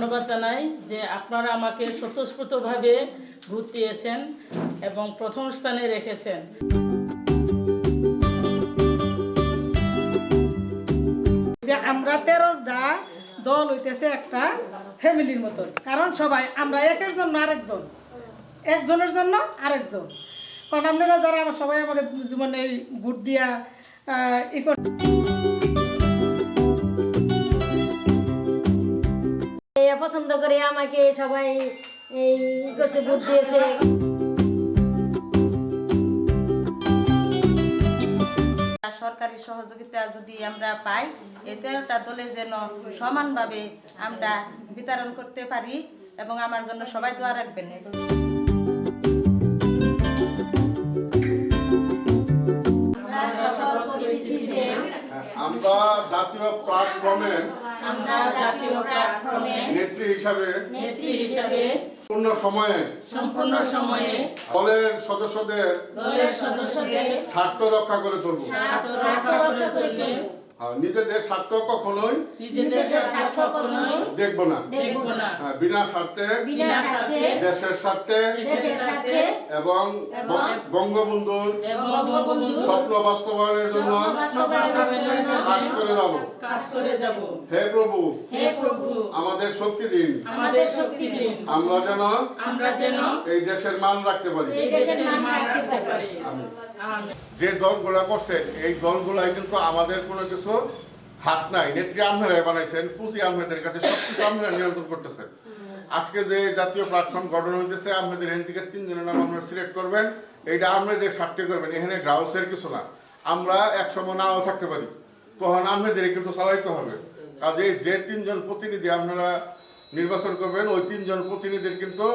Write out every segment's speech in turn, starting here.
ধন্যবাদ জানাই যে আপনারা আমাকে স্বতঃস্ফূর্তভাবে ভোট দিয়েছেন এবং প্রথম স্থানে রেখেছেন। যে আমরা তেরোটা দল হইতেছে একটা ফ্যামিলির মতন। কারণ সবাই, আমরা একের জন্য আরেকজন। একজনের জন্য আরেকজন। কারণ আপনারা যারা, সবাই আমার জীবনে ভোট দিয়া ই পছন্দ করে আমাকে সবাই এই করছে ভোট দিয়েছে। সরকারি সহযোগিতা যদি আমরা পাই এই তেরোটা দলে যেন সমানভাবে আমরা বিতরণ করতে পারি এবং আমার জন্য সবাই দোয়া রাখবেন। আমরা জাতীয় প্ল্যাটফর্মে জাতীয় প্ল্যাটফর্মে নেত্রী হিসাবে নেত্রী হিসাবে পূর্ণ সময়ে সম্পূর্ণ সময়ে দলের সদস্যদের দলের সদস্যদের স্বার্থ রক্ষা করে চলব। স্বার্থ রক্ষা করে চলবে। নিজেদের স্বার্থ কখনোই নিজেদের স্বার্থ কখনোই দেখব না। দেখব না। হ্যাঁ, বিনা স্বার্থে বিনা স্বার্থে দেশের স্বার্থে দেশের স্বার্থে এবং বঙ্গবন্ধুর স্বপ্ন বাস্তবায়নের জন্য বাস্তবায়নের জন্য কাজ করে যাব। কাজ করে যাব। হে প্রভু হে প্রভু আমাদের শক্তি দিন। আমাদের শক্তি দিন। আমরা যেন আমরা যেন এই দেশের মান রাখতে পারি। এই দেশের মান রাখতে পারি। আমিন। যে দলগুলা করছেন, এই দলগুলাই কিন্তু আমাদের কোনো কিছু হাত নাই। নেত্রী আহমেদাই বানাইছেন, পুঁজি আহমেদের কাছে সবকিছু আহমেদা নিয়ন্ত্রণ করতেছে আজকে যে জাতীয় প্ল্যাটফর্ম গঠন হইতেছে, আহমেদের এখান থেকে তিনজনের নাম আপনারা সিলেক্ট করবেন। এইটা আহমেদের স্বার্থে করবেন, এখানে গ্রাউসের কিছু না। আমরা একসময় নাও থাকতে পারি। তখন আহমেদের কিন্তু চালাইতে হবে। কাজে যে তিনজন প্রতিনিধি আপনারা নির্বাচন করবেন, ওই তিনজন প্রতিনিধির কিন্তু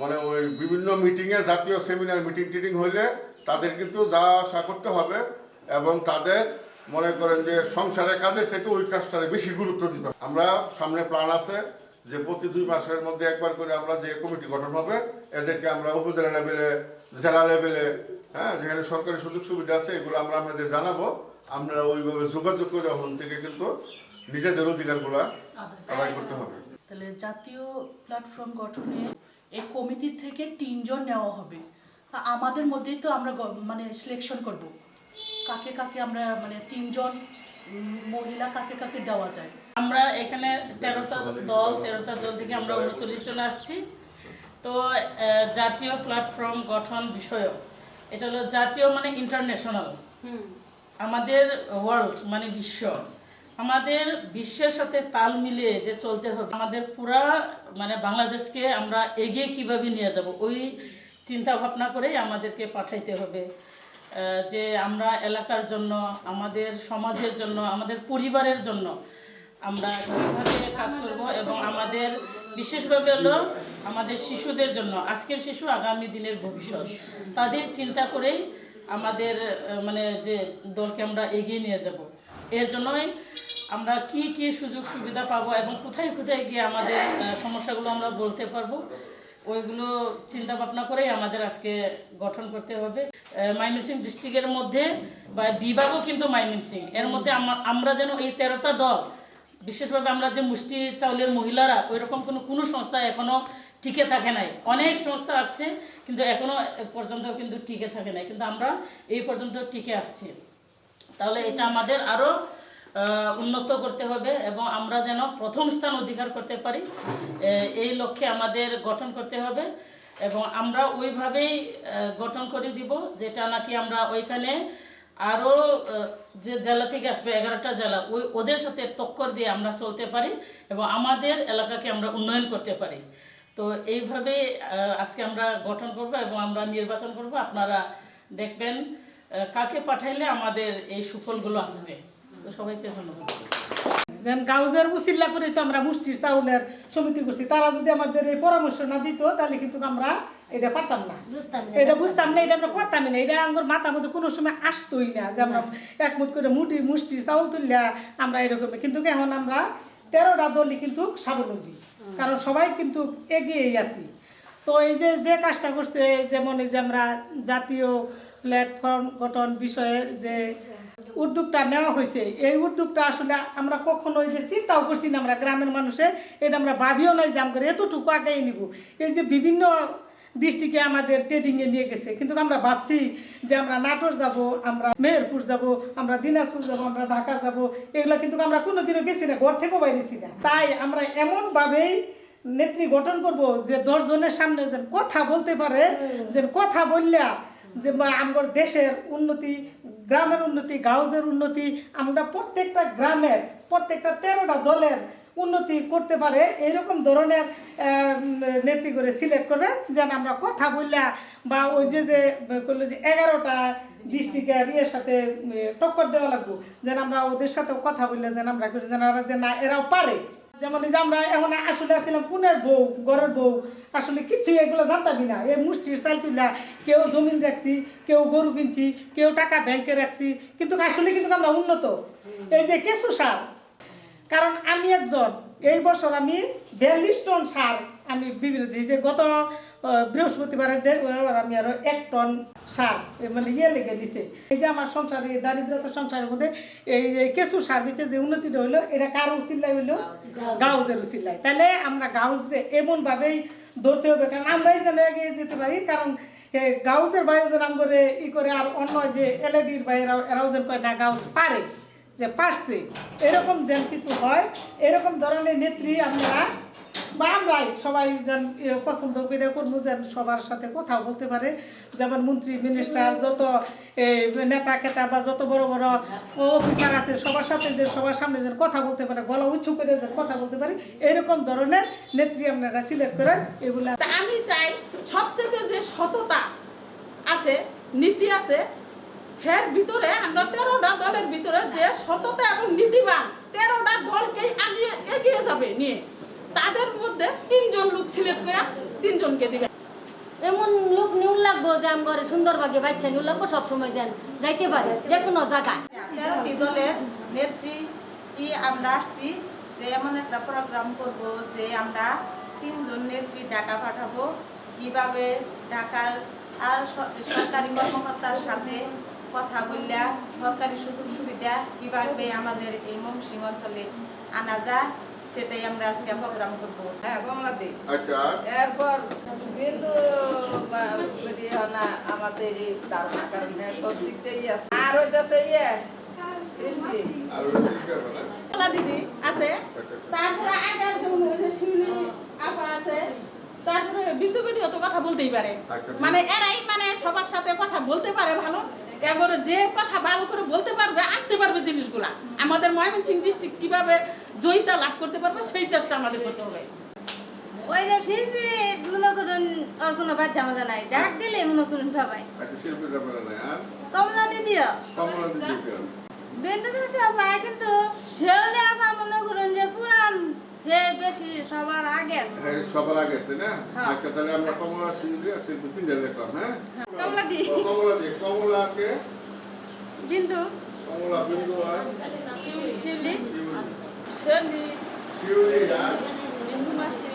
মানে ওই বিভিন্ন মিটিংয়ে জাতীয় সেমিনার মিটিং টিটিং হইলে তাদের কিন্তু যা আশা করতে হবে এবং তাদের মনে করেন যে সংসারের কাজের থেকে ওই কাজটারে বেশি গুরুত্ব দিতে। আমরা সামনে প্ল্যান আছে যে প্রতি দুই মাসের মধ্যে একবার করে আমরা যে কমিটি গঠন হবে, এদেরকে আমরা উপজেলা লেভেলে, জেলা লেভেলে হ্যাঁ যেখানে সরকারি সুযোগ সুবিধা আছে, এগুলো আমরা আপনাদের জানাব। আমরা ওইভাবে যোগাযোগ করে ওখান থেকে কিন্তু নিজেদের অধিকারগুলা আদায় করতে হবে। তাহলে জাতীয় প্ল্যাটফর্ম গঠনে এই কমিটির থেকে তিনজন নেওয়া হবে। আমাদের মধ্যেই তো আমরা মানে সিলেকশন করব। কাকে কাকে আমরা মানে তিনজন মহিলা কাকে কাকে দেওয়া যায়। আমরা এখানে তেরোটা দল তেরোটা দল থেকে আমরা উনচল্লিশ জন আসছি। তো জাতীয় প্ল্যাটফর্ম গঠন বিষয়ক এটা হলো জাতীয় মানে ইন্টারন্যাশনাল আমাদের ওয়ার্ল্ড মানে বিশ্ব। আমাদের বিশ্বের সাথে তাল মিলিয়ে যে চলতে হবে আমাদের পুরা মানে বাংলাদেশকে আমরা এগিয়ে কীভাবে নিয়ে যাব ওই চিন্তা ভাবনা করেই আমাদেরকে পাঠাইতে হবে। যে আমরা এলাকার জন্য, আমাদের সমাজের জন্য, আমাদের পরিবারের জন্য আমরা কীভাবে কাজ করব এবং আমাদের বিশেষভাবে হলো আমাদের শিশুদের জন্য, আজকের শিশু, আগামী দিনের ভবিষ্যৎ, তাদের চিন্তা করেই আমাদের মানে যে দলকে আমরা এগিয়ে নিয়ে যাব। এর জন্যই আমরা কি কি সুযোগ সুবিধা পাবো এবং কোথায় কোথায় গিয়ে আমাদের সমস্যাগুলো আমরা বলতে পারব? ওইগুলো চিন্তা ভাবনা করেই আমাদের আজকে গঠন করতে হবে। আহ, ময়মনসিংহ ডিস্ট্রিক্টের মধ্যে বা বিভাগও কিন্তু ময়মনসিংহ এর মধ্যে আমা- আমরা যেন এই তেরোটা দল বিশেষভাবে আমরা যে মুষ্টি চাউলের মহিলারা ওই রকম কোনো কোনো সংস্থা এখনও টিকে থাকে নাই। অনেক সংস্থা আসছে কিন্তু এখনও পর্যন্ত কিন্তু টিকে থাকে নাই। কিন্তু আমরা এই পর্যন্ত টিকে আসছি। তাহলে এটা আমাদের আরও উন্নত করতে হবে এবং আমরা যেন প্রথম স্থান অধিকার করতে পারি এই লক্ষ্যে আমাদের গঠন করতে হবে এবং আমরা ওইভাবেই গঠন করে দিব যেটা নাকি আমরা ওইখানে আরও যে জেলা থেকে আসবে এগারোটা জেলা, ওই, ওদের সাথে টক্কর দিয়ে আমরা চলতে পারি এবং আমাদের এলাকাকে আমরা উন্নয়ন করতে পারি। তো এইভাবে আজকে আমরা গঠন করব এবং আমরা নির্বাচন করব। আপনারা দেখবেন কাকে পাঠাইলে আমাদের এই সুফলগুলো আসবে। তো সবাইকে ধন্যবাদ। যেন গাউজের উচিল্লা করে তো আমরা মুষ্টির চাউলের সমিতি করছি তারা যদি আমাদের এই পরামর্শ না দিত তাহলে কিন্তু আমরা এটা পারতাম না। এটা বুঝতাম না এটা আমরা করতামই না। এটা আমার মাথার মধ্যে কোনো সময় আসতোই না যে আমরা একমত করে মুটি মুষ্টি চাউল তুললা আমরা এরকম কিন্তু এখন আমরা তেরোটা দলই কিন্তু স্বাবলম্বী কারণ সবাই কিন্তু এগিয়েই আছি। তো এই যে যে কাজটা করছে যেমন এই যে আমরা জাতীয় প্ল্যাটফর্ম গঠন বিষয়ে যে উদ্যোগটা নেওয়া হয়েছে। এই উদ্যোগটা আসলে আমরা কখনো যে চিন্তাও করছি না আমরা গ্রামের মানুষে এটা আমরা ভাবিও নাই যে আমরা এতটুকু আগে নিব। এই যে বিভিন্ন ডিস্ট্রিক্টে আমাদের ট্রেডিংয়ে নিয়ে গেছে কিন্তু আমরা ভাবছি যে আমরা নাটোর যাব আমরা মেহেরপুর যাব আমরা দিনাজপুর যাব আমরা ঢাকা যাব এগুলো কিন্তু আমরা কোনোদিনও গেছি না ঘর থেকেও বাইরেছি না। তাই আমরা এমনভাবেই নেত্রী গঠন করব যে দশজনের সামনে যেন কথা বলতে পারে যে কথা বললা যে আমার দেশের উন্নতি, গ্রামের উন্নতি, গাউজের উন্নতি, আমরা প্রত্যেকটা গ্রামের, প্রত্যেকটা তেরোটা দলের উন্নতি করতে পারে, এরকম ধরনের নেত্রী করে সিলেক্ট করবে, যেন আমরা কথা বললা বা ওই যে যে করল যে এগারোটা ডিস্ট্রিক্টের ইয়ের সাথে টক্কর দেওয়া লাগবো, যেন আমরা ওদের সাথেও কথা বললে, যেন আমরা যেন যে না, এরাও পারে। যেমন যে আমরা এখন আসলে আসছিলাম পুনের বউ, ঘরের বউ, আসলে কিছুই এগুলো জানতামই না। এই মুষ্টির চাল তুলা কেউ জমিন রাখছি, কেউ গরু কিনছি, কেউ টাকা ব্যাংকে রাখছি, কিন্তু আসলে কিন্তু আমরা উন্নত। এই যে কেঁচু সার, কারণ আমি একজন, এই বছর আমি বিয়াল্লিশ সার আমি বিভিন্ন দিই যে গত দে- আমি আরও এক টন সার। মানে ইয়ে লেগে দিছে। এই যে আমার সংসারে এই দারিদ্রতা সংসারের মধ্যে এই যে কেঁচু সার দিচ্ছে যে উন্নতিটা হইল এটা কার উচিল্লাই হইল? গাউজের। উচিল্লাই। তাহলে আমরা গাউজরে এমন ভাবেই ধরতে হবে কারণ আমরাই যেন এগিয়ে যেতে পারি কারণ গাউজের আম করে ই করে আর অন্য যে এলএডির বাইরে এরাও যেন করে না গাউজ পারে যে পারছে। এরকম যেন কিছু হয় এরকম ধরনের নেত্রী আমরা বা আমরাই সবাই যেন পছন্দ করে করব যেন সবার সাথে কথা বলতে পারে। যেমন মন্ত্রী মিনিস্টার যত নেতা খেতা বা যত বড় বড় অফিসার আছে, সবার সাথে যে সবার সামনে যেন কথা বলতে পারে গলা উঁচু করে যেন কথা বলতে পারে, এরকম ধরনের নেত্রী আপনারা সিলেক্ট করেন, এগুলো। আমি চাই সবচেয়ে যে সততা আছে, নীতি আছে এর ভিতরে আমরা তেরোটা দলের ভিতরে যে সততা এবং নীতিবান, তেরোটা দলকেই আগে এগিয়ে যাবে নিয়ে। তাদের মধ্যে তিনজন লোক সিলেক্ট করে তিনজনকে দিবে। এমন লোক নিউল লাগবো যে আমি ঘরে সুন্দরভাবে বাচ্চা নিউল লাগবো সবসময় যেন যাইতে পারে যে কোনো জায়গায়। তেরোটি দলের নেত্রী আমরা আসছি যে এমন একটা প্রোগ্রাম করব যে আমরা তিনজন নেত্রী ঢাকা পাঠাবো। কীভাবে ঢাকার আর সরকারি কর্মকর্তার সাথে কথা বললা সরকারি সুযোগ সুবিধা কীভাবে আমাদের এই মমসিং অঞ্চলে আনা যায় সেটাই আমরা আজকে প্রোগ্রাম করব। হ্যাঁ কমলা আচ্ছা। এরপর বিন্দু যদি না আমাদের এই ধারণা কারণে সব দিক থেকেই আছে। আর হইতেছে ইয়ে শিল্পী। দিদি আছে। তারপরে আগার যেমন ওই যে শিউলি আপা আছে। তারপরে বিন্দু বিন্দু তো কথা বলতেই পারে। আচ্ছা। মানে এরাই মানে সবার সাথে কথা বলতে পারে ভালো। এবারে যে কথা ভালো করে বলতে পারবে আনতে পারবে জিনিসগুলা। আমাদের ময়মনসিংহ ডিস্ট্রিক্ট কীভাবে জয়িতা লাভ করতে পারবে সেই চেষ্টা আমাদের করতে হবে। ওই যে শিল্পী মনে করুন ওর কোনো বাচ্চা মজা নাই। ডাক দিলে মনে করুন সবাই। একটা শিল্পীর নাই আর? কমলা দিদিও কমলা দিদি কি দিদি আপা কিন্তু শেওলে আপা মনে করুন যে পুরান যে বেশি সবার আগে হ্যাঁ সবার আগে তাই না? আচ্ছা তাহলে আমরা কমলা শিল্পী আর শিল্পী তিনজন দেখলাম হ্যাঁ? কমলা দি কমলা দি কমলাকে বিন্দু। কমলা বিন্দু আর শিউলি। শিউলি শিউলি আর বিন্দু মাসি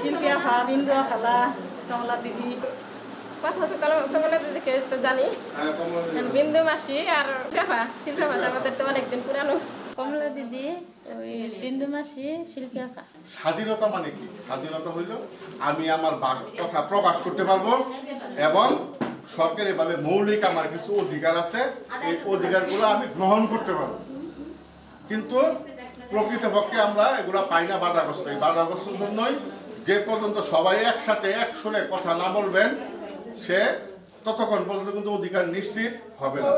শিল্পী আফা বিন্দু খালা কমলা দিদি কথা তো কমলা দিদিকে তো জানি। হ্যাঁ কমলা বিন্দু মাসি আর শিল্পা শিল্পা মাসি আমাদের তো অনেকদিন পুরানো। কমলা দিদি ওই বিন্দু মাসি শিল্পী আঁকা স্বাধীনতা মানে কি? স্বাধীনতা হইল আমি আমার কথা প্রকাশ করতে পারব এবং সরকারিভাবে মৌলিক আমার কিছু অধিকার আছে। এই অধিকারগুলো আমি গ্রহণ করতে পারব। কিন্তু প্রকৃতপক্ষে আমরা এগুলা পাই না বাধাগ্রস্ত। এই বাধাগ্রস্তের জন্যই যে পর্যন্ত সবাই একসাথে এক কথা না বলবেন, সে ততক্ষণ পর্যন্ত কিন্তু অধিকার নিশ্চিত হবে না।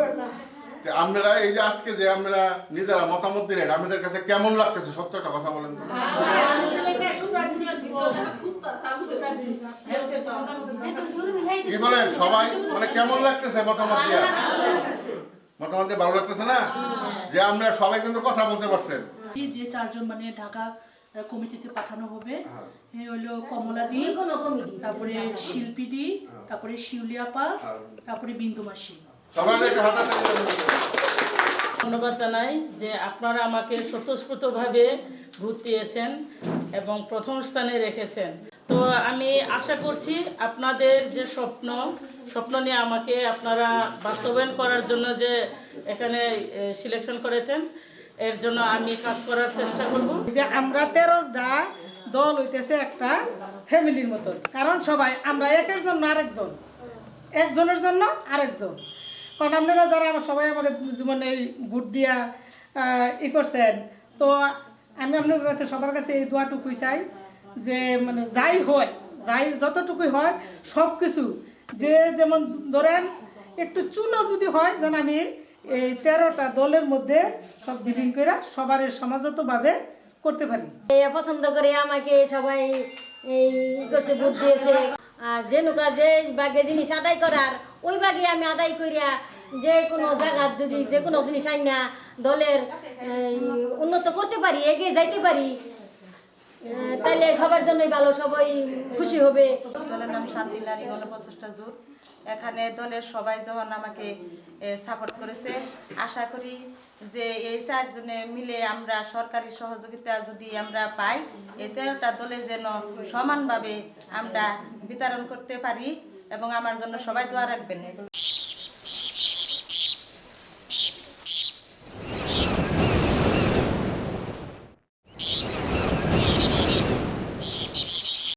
আপনারা এই যে আজকে যে আমরা নিজেরা মতামত দিলেন, আপনাদের কাছে কেমন লাগতেছে? সত্যটা কথা বলেন কি বলেন সবাই? মানে কেমন লাগতেছে মতামত দিয়া মতামত ভালো লাগতেছে না? যে আমরা সবাই কিন্তু কথা বলতে পারছেন। যে চারজন মানে ঢাকা কমিটিতে পাঠানো হবে। হ্যাঁ। হলো কমলা দি তারপরে শিল্পী দি তারপরে শিউলি আপা তারপরে বিন্দু মাসি। ধন্যবাদ জানাই যে আপনারা আমাকে স্বতঃস্ফূর্তভাবে ভোট দিয়েছেন এবং প্রথম স্থানে রেখেছেন। তো আমি আশা করছি আপনাদের যে স্বপ্ন স্বপ্ন নিয়ে আমাকে আপনারা বাস্তবায়ন করার জন্য যে এখানে সিলেকশন করেছেন, এর জন্য আমি কাজ করার চেষ্টা করব। যে আমরা তেরোটা দল হইতেছে একটা ফ্যামিলির মতন। কারণ সবাই, আমরা একের জন্য আরেকজন। একজনের জন্য আরেকজন। কারণ আপনারা যারা আমার, সবাই আমার জীবনে ভোট দিয়া ই করছেন, তো আমি আপনার কাছে, সবার কাছে এই দোয়াটুকুই চাই। যে মানে যাই হয়, যাই যতটুকুই হয় সব কিছু যে যেমন ধরেন, একটু চুনো যদি হয়, যেন আমি এই তেরোটা দলের মধ্যে সব ডিলিং করে সবার সমাজতভাবে করতে পারি। পছন্দ করে আমাকে সবাই এই করছে, ভোট দিয়েছে। আর যে নৌকা যে বাগে জিনিস আদায় করার, ওই বাগে আমি আদায় করিয়া যে কোনো জায়গার যদি যে কোনো জিনিস আই না দলের উন্নত করতে পারি, এগিয়ে যাইতে পারি তাইলে সবার জন্যই ভালো, সবাই খুশি হবে। দলের নাম শান্তি নারী গণপ্রচেষ্টা জোট। এখানে দলের সবাই যখন আমাকে সাপোর্ট করেছে, আশা করি যে এই চারজনে মিলে আমরা সরকারি সহযোগিতা যদি আমরা পাই এই তেরোটা দলে যেন সমানভাবে আমরা বিতরণ করতে পারি এবং আমার জন্য সবাই দোয়া রাখবেন।